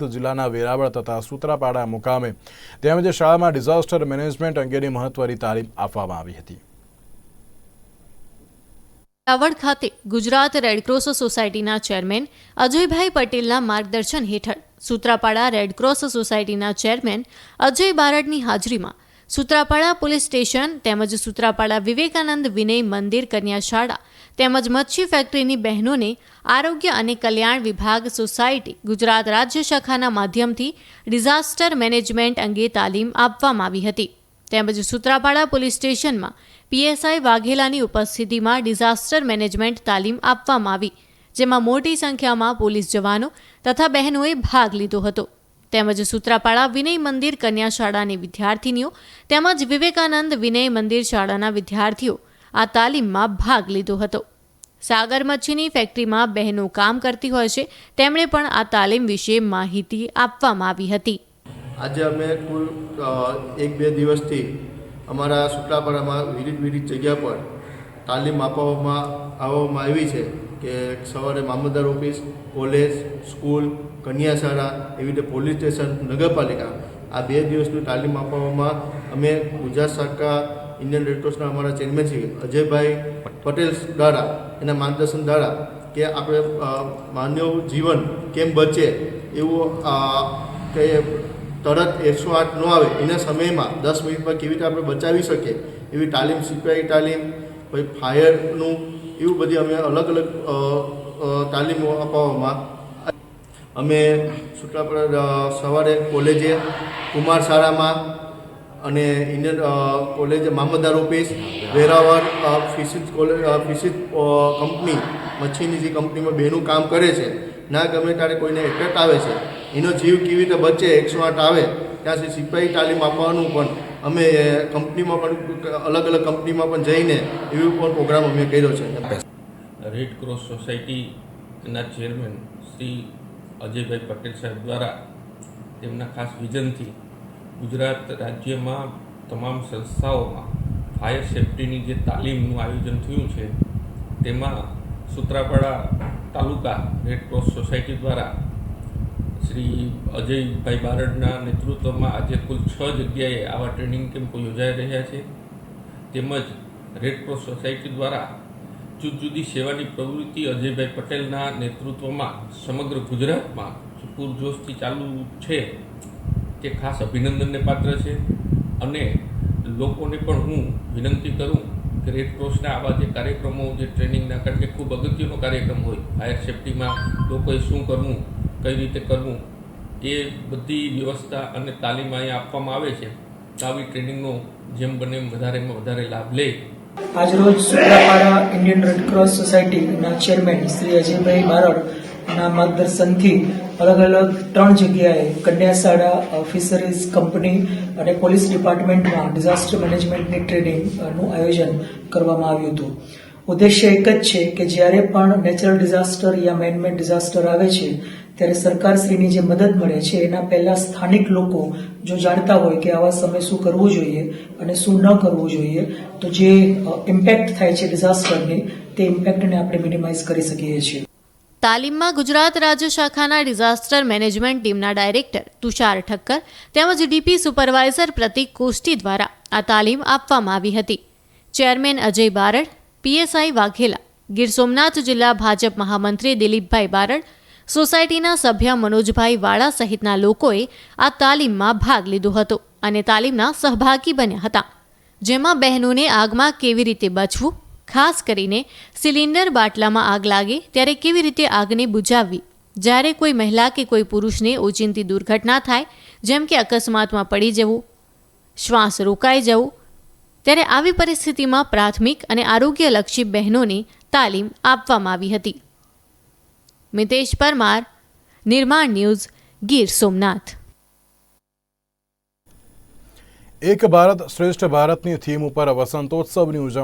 જિલ્લાના વેરાવળ તથા સૂત્રાપાડા મુકામે તેમજ શાળામાં ડિઝાસ્ટર મેનેજમેન્ટ અંગેની મહત્વની તાલીમ આપવામાં આવી હતી. વેરાવળ ખાતે ગુજરાત રેડક્રોસ સોસાયટીના ચેરમેન અજયભાઈ પટેલના માર્ગદર્શન હેઠળ સૂત્રાપાડા રેડક્રોસ સોસાયટીના ચેરમેન અજય બારડની હાજરીમાં સૂત્રાપાડા પોલીસ સ્ટેશન તેમજ સૂત્રાપાડા વિવેકાનંદ વિનય મંદિર કન્યા શાળા તેમજ મચ્છી ફેક્ટરીની બહેનોને આરોગ્ય અને કલ્યાણ વિભાગ સોસાયટી ગુજરાત રાજ્ય શાખાના માધ્યમથી ડિઝાસ્ટર મેનેજમેન્ટ અંગે તાલીમ આપવામાં આવી હતી. તેમજ સૂત્રાપાડા પોલીસ સ્ટેશનમાં પીએસઆઈ વાઘેલાની ઉપસ્થિતિમાં ડિઝાસ્ટર મેનેજમેન્ટ તાલીમ આપવામાં આવી, જેમાં મોટી સંખ્યામાં પોલીસ જવાનો તથા બહેનોએ ભાગ લીધો હતો. તેમજ સૂત્રાપાડા વિનય મંદિર કન્યા શાળાની વિદ્યાર્થીનીઓ તેમજ વિવેકાનંદ વિનય મંદિર શાળાના વિદ્યાર્થીઓ આ તાલીમમાં ભાગ લીધો હતો. સાગર મચ્છીની ફેક્ટરીમાં બહેનો કામ કરતી હોય છે, તેમણે પણ આ તાલીમ વિશે માહિતી આપવામાં આવી હતી. આજે અમે કુલ એક બે દિવસથી અમારા સુટલાપાડામાં વિવિધ વિવિધ જગ્યા પર તાલીમ આપવામાં આવવામાં આવી છે કે સવારે મામલતદાર ઓફિસ, કોલેજ, સ્કૂલ, કન્યાશાળા, એવી રીતે પોલીસ સ્ટેશન, નગરપાલિકા આ બે દિવસની તાલીમ આપવામાં અમે ગુજરાત સરકાર ઇન્ડિયન રેડક્રોસના અમારા ચેરમેન શ્રી અજયભાઈ પટેલ દ્વારા એના માર્ગદર્શન દ્વારા કે આપણે માનવ જીવન કેમ બચે એવું કે તરત એકસો આઠ ન આવે એના સમયમાં દસ મિનિટમાં કેવી રીતે આપણે બચાવી શકીએ એવી તાલીમ સિપાહી તાલીમ, પછી ફાયરનું, એવું બધી અમે અલગ અલગ તાલીમો અપાવવામાં અમે સુટલાપરા સવારે કોલેજે, કુમાર શાળામાં અને ઇન્ડિયન કોલેજ મામલતદાર office Veraval fisheries college fisheries company, મચ્છીની જે કંપનીમાં બેનું કામ કરે છે. ના ગમે ત્યારે કોઈને એટેક આવે છે. એનો જીવ કેવી રીતે બચે, એકસો આઠ આવે, ત્યાં સુધી સિપાહી તાલીમ આપવાનું પણ અમે કંપનીમાં પણ અલગ અલગ કંપનીમાં પણ જઈને એવી પણ પ્રોગ્રામ અમે કર્યો છે. રેડ ક્રોસ સોસાયટીના ચેરમેન શ્રી અજયભાઈ પટેલ સાહેબ દ્વારા તેમના ખાસ વિઝનથી ગુજરાત રાજ્યમાં તમામ સંસ્થાઓમાં ફાયર સેફ્ટીની જે તાલીમનું આયોજન થયું છે, તેમાં Sutrapada taluka red cross society દ્વારા શ્રી અજયભાઈ બારડના નેતૃત્વમાં આજે કુલ છ જગ્યાએ આવા ટ્રેનિંગ કેમ્પો યોજાઈ રહ્યા છે. તેમજ રેડ ક્રોસ સોસાયટી દ્વારા જુદી જુદી સેવાની પ્રવૃત્તિ અજયભાઈ પટેલના નેતૃત્વમાં સમગ્ર ગુજરાતમાં પૂરજોશથી ચાલુ છે તે ખાસ અભિનંદનને પાત્ર છે. અને લોકોને પણ હું વિનંતી કરું કે રેડ ક્રોસના આવા જે કાર્યક્રમો, જે ટ્રેનિંગના, કારણ કે ખૂબ અગત્યનો કાર્યક્રમ હોય, ફાયર સેફ્ટીમાં લોકોએ શું કરવું, કઈ રીતે કરવું, એ બધી વ્યવસ્થા અને તાલીમ અહીંયા આપવામાં આવે છે. આવી ટ્રેનિંગનો જેમ બને વધારેમાં વધારે લાભ લે. આજરોજ સુત્રાપાડા ઇન્ડિયન રેડક્રોસ સોસાયટીના ચેરમેન શ્રી અજયભાઈ બારડના માર્ગદર્શનથી અલગ અલગ ત્રણ જગ્યાએ કન્યા શાળા ફિશરીઝ કંપની અને પોલીસ ડિપાર્ટમેન્ટમાં ડિઝાસ્ટર મેનેજમેન્ટની ટ્રેનિંગનું આયોજન કરવામાં આવ્યું હતું. ઉદ્દેશ્ય એક જ છે કે જ્યારે પણ નેચરલ ડિઝાસ્ટર યા મેનમેડ ડિઝાસ્ટર આવે છે ત્યારે સરકારશ્રીની જે મદદ મળે છે, એના પહેલા સ્થાનિક લોકો જો જાણતા હોય કે આવા સમય શું કરવું જોઈએ અને શું ન કરવું જોઈએ, તો જે ઇમ્પેક્ટ થાય છે ડિઝાસ્ટરની તે ઇમ્પેક્ટને આપણે મિનિમાઇઝ કરી શકીએ છીએ. તાલીમમાં ગુજરાત રાજ્ય શાખાના ડિઝાસ્ટર મેનેજમેન્ટ ટીમના ડાયરેક્ટર તુષાર ઠક્કર તેમજ ડીપી સુપરવાઇઝર પ્રતિક કોષ્ટી દ્વારા આ તાલીમ આપવામાં આવી હતી. ચેરમેન અજય બારડ પીએસઆઈ વાઘેલા, ગીર સોમનાથ જિલ્લા ભાજપ મહામંત્રી દિલીપભાઈ બારડ સોસાયટીના સભ્ય મનોજભાઈ વાળા સહિતના લોકોએ આ તાલીમમાં ભાગ લીધો હતો અને તાલીમના સહભાગી બન્યા હતા. જેમાં બહેનોને આગમાં કેવી રીતે બચવું, ખાસ કરીને સિલિન્ડર બાટલામાં આગ લાગે ત્યારે કેવી રીતે આગને બુઝાવવી જ્યારે કોઈ મહિલા કે કોઈ પુરુષને ઓચિંતી દુર્ઘટના થાય, જેમ કે અકસ્માતમાં પડી જવું, શ્વાસ રોકાઈ જવું, ત્યારે આવી પરિસ્થિતિમાં પ્રાથમિક અને આરોગ્યલક્ષી બહેનોને તાલીમ આપવામાં આવી હતી. મિતેશ પરમાર નિર્માણ ન્યૂઝ ગીર સોમનાથ. એક ભારત શ્રેષ્ઠ ભારતની થીમ ઉપર વસંતોત્સવની ઉજવણી